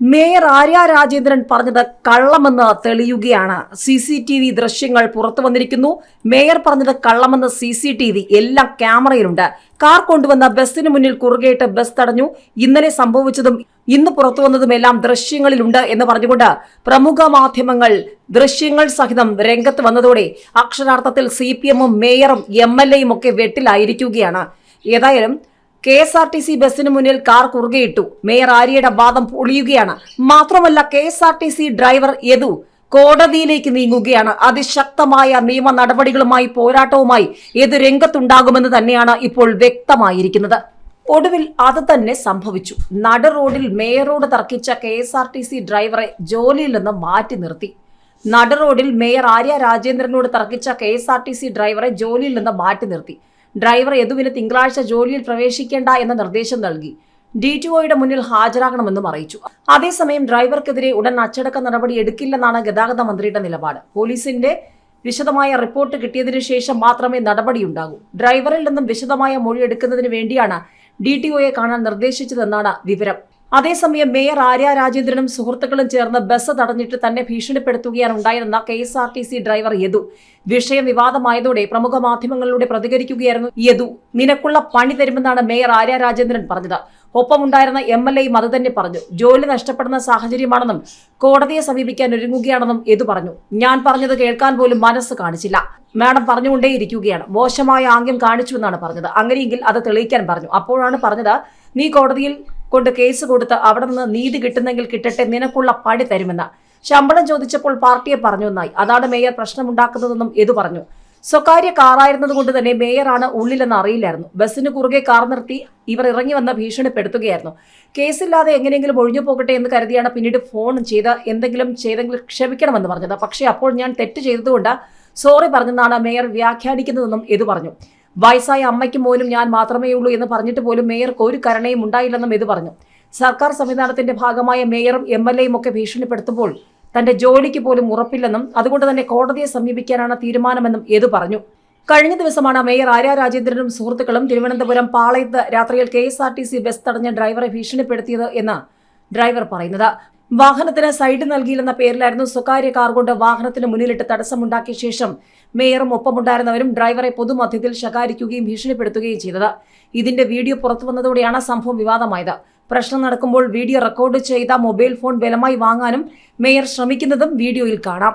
Mayor Arya Rajendran പറഞ്ഞത് കള്ളമെന്ന് തെളിയുകയാണ്. സി സി ടി വി ദൃശ്യങ്ങൾ പുറത്തു വന്നിരിക്കുന്നു. മേയർ പറഞ്ഞത് കള്ളമെന്ന് സി സി ടി വി എല്ലാം ക്യാമറയിലുണ്ട്. കാർ കൊണ്ടുവന്ന ബസ്സിന് മുന്നിൽ കുറുകേട്ട് ബസ് തടഞ്ഞു. ഇന്നലെ സംഭവിച്ചതും ഇന്ന് പുറത്തു വന്നതും എല്ലാം ദൃശ്യങ്ങളിലുണ്ട് എന്ന് പറഞ്ഞുകൊണ്ട് പ്രമുഖ മാധ്യമങ്ങൾ ദൃശ്യങ്ങൾ സഹിതം രംഗത്ത് വന്നതോടെ അക്ഷരാർത്ഥത്തിൽ സി പി എമ്മും മേയറും എം എൽ എയും ഒക്കെ വെട്ടിലായിരിക്കുകയാണ്. ഏതായാലും K S R T C ബസ്സിന് മുന്നിൽ കാർ കുറുകെയിട്ടു. മേയർ ആര്യയുടെ വാദം പൊളിയുകയാണ്. മാത്രമല്ല K S R T C driver Yadu കോടതിയിലേക്ക് നീങ്ങുകയാണ്. അതിശക്തമായ നിയമ നടപടികളുമായി പോരാട്ടവുമായി ഏത് രംഗത്തുണ്ടാകുമെന്ന് തന്നെയാണ് ഇപ്പോൾ വ്യക്തമായിരിക്കുന്നത്. ഒടുവിൽ അത് തന്നെ സംഭവിച്ചു. നട റോഡിൽ മേയറോട് തർക്കിച്ച K S R T C ഡ്രൈവറെ ജോലിയിൽ നിന്ന് മാറ്റി നിർത്തി. നട റോഡിൽ മേയർ ആര്യ രാജേന്ദ്രനോട് തർക്കിച്ച K S R T C ഡ്രൈവറെ ജോലിയിൽ നിന്ന് മാറ്റി നിർത്തി. ഡ്രൈവർ യദുവിന് തിങ്കളാഴ്ച ജോലിയിൽ പ്രവേശിക്കേണ്ട എന്ന നിർദ്ദേശം നൽകി. ഡി ടി ഒയുടെ മുന്നിൽ ഹാജരാകണമെന്നും അറിയിച്ചു. അതേസമയം ഡ്രൈവർക്കെതിരെ ഉടൻ അച്ചടക്ക നടപടി എടുക്കില്ലെന്നാണ് ഗതാഗത മന്ത്രിയുടെ നിലപാട്. പോലീസിന്റെ വിശദമായ റിപ്പോർട്ട് കിട്ടിയതിനു ശേഷം മാത്രമേ നടപടിയുണ്ടാകൂ. ഡ്രൈവറിൽ നിന്നും വിശദമായ മൊഴി എടുക്കുന്നതിന് വേണ്ടിയാണ് ഡി ടി ഒയെ കാണാൻ നിർദ്ദേശിച്ചതെന്നാണ് വിവരം. അതേസമയം മേയർ ആര്യ രാജേന്ദ്രനും സുഹൃത്തുക്കളും ചേർന്ന് ബസ് തടഞ്ഞിട്ട് തന്നെ ഭീഷണിപ്പെടുത്തുകയാണ് ഉണ്ടായതെന്ന K S R T C driver Yadu. വിഷയം വിവാദമായതോടെ പ്രമുഖ മാധ്യമങ്ങളിലൂടെ പ്രതികരിക്കുകയായിരുന്നു യദു. നിനക്കുള്ള പണി തരുമെന്നാണ് മേയർ ആര്യ രാജേന്ദ്രൻ പറഞ്ഞത്. ഒപ്പമുണ്ടായിരുന്ന എം എൽ എയും അത് തന്നെ പറഞ്ഞു. ജോലി നഷ്ടപ്പെടുന്ന സാഹചര്യമാണെന്നും കോടതിയെ സമീപിക്കാൻ ഒരുങ്ങുകയാണെന്നും യദു പറഞ്ഞു. ഞാൻ പറഞ്ഞത് കേൾക്കാൻ പോലും മനസ്സ് കാണിച്ചില്ല. മാഡം പറഞ്ഞുകൊണ്ടേയിരിക്കുകയാണ്. മോശമായ ആംഗ്യം കാണിച്ചുവെന്നാണ് പറഞ്ഞത്. അങ്ങനെയെങ്കിൽ അത് തെളിയിക്കാൻ പറഞ്ഞു. അപ്പോഴാണ് പറഞ്ഞത് നീ കോടതിയിൽ കൊണ്ട് കേസ് കൊടുത്ത് അവിടെ നിന്ന് നീതി കിട്ടുന്നെങ്കിൽ കിട്ടട്ടെ നിനക്കുള്ള പണി തരുമെന്ന്. ശമ്പളം ചോദിച്ചപ്പോൾ പാർട്ടിയെ പറഞ്ഞു എന്നായി. അതാണ് മേയർ പ്രശ്നമുണ്ടാക്കുന്നതെന്നും എതു പറഞ്ഞു. സ്വകാര്യ കാറായിരുന്നത് കൊണ്ട് തന്നെ മേയറാണ് ഉള്ളിലെന്ന് അറിയില്ലായിരുന്നു. ബസ്സിന് കുറുകെ കാർ നിർത്തി ഇവർ ഇറങ്ങി വന്ന ഭീഷണിപ്പെടുത്തുകയായിരുന്നു. കേസില്ലാതെ എങ്ങനെയെങ്കിലും ഒഴിഞ്ഞു പോകട്ടെ എന്ന് കരുതിയാണ് പിന്നീട് ഫോൺ ചെയ്ത് എന്തെങ്കിലും ചെയ്തെങ്കിലും ക്ഷമിക്കണമെന്ന് പറഞ്ഞത്. പക്ഷേ അപ്പോൾ ഞാൻ തെറ്റ് ചെയ്തതുകൊണ്ട് സോറി പറഞ്ഞെന്നാണ് മേയർ വ്യാഖ്യാനിക്കുന്നതെന്നും എതു പറഞ്ഞു. വയസ്സായ അമ്മയ്ക്കും പോലും ഞാൻ മാത്രമേ ഉള്ളൂ എന്ന് പറഞ്ഞിട്ട് പോലും മേയർക്ക് ഒരു കരുണയും ഉണ്ടായില്ലെന്നും ഇത് പറഞ്ഞു. സർക്കാർ സംവിധാനത്തിന്റെ ഭാഗമായ മേയറും എം എൽ എയും ഒക്കെ ഭീഷണിപ്പെടുത്തുമ്പോൾ തന്റെ ജോലിക്ക് പോലും ഉറപ്പില്ലെന്നും അതുകൊണ്ട് തന്നെ കോടതിയെ സമീപിക്കാനാണ് തീരുമാനമെന്നും ഏതു പറഞ്ഞു. കഴിഞ്ഞ ദിവസമാണ് മേയർ ആര്യ രാജേന്ദ്രനും സുഹൃത്തുക്കളും തിരുവനന്തപുരം പാളയത്ത് രാത്രിയിൽ K S R T C bus തടഞ്ഞ ഡ്രൈവറെ ഭീഷണിപ്പെടുത്തിയത് എന്ന് ഡ്രൈവർ പറയുന്നത്. വാഹനത്തിന് സൈഡ് നൽകിയില്ലെന്ന പേരിലായിരുന്നു സ്വകാര്യ കാർ കൊണ്ട് വാഹനത്തിന് മുന്നിലിട്ട് തടസ്സമുണ്ടാക്കിയ ശേഷം മേയറും ഒപ്പമുണ്ടായിരുന്നവരും ഡ്രൈവറെ പൊതുമധ്യത്തിൽ ശകാരിക്കുകയും ഭീഷണിപ്പെടുത്തുകയും ചെയ്തത്. ഇതിന്റെ വീഡിയോ പുറത്തു വന്നതോടെയാണ് സംഭവം വിവാദമായത്. പ്രശ്നം നടക്കുമ്പോൾ വീഡിയോ റെക്കോർഡ് ചെയ്ത മൊബൈൽ ഫോൺ ബലമായി വാങ്ങാനും മേയർ ശ്രമിക്കുന്നതും വീഡിയോയിൽ കാണാം.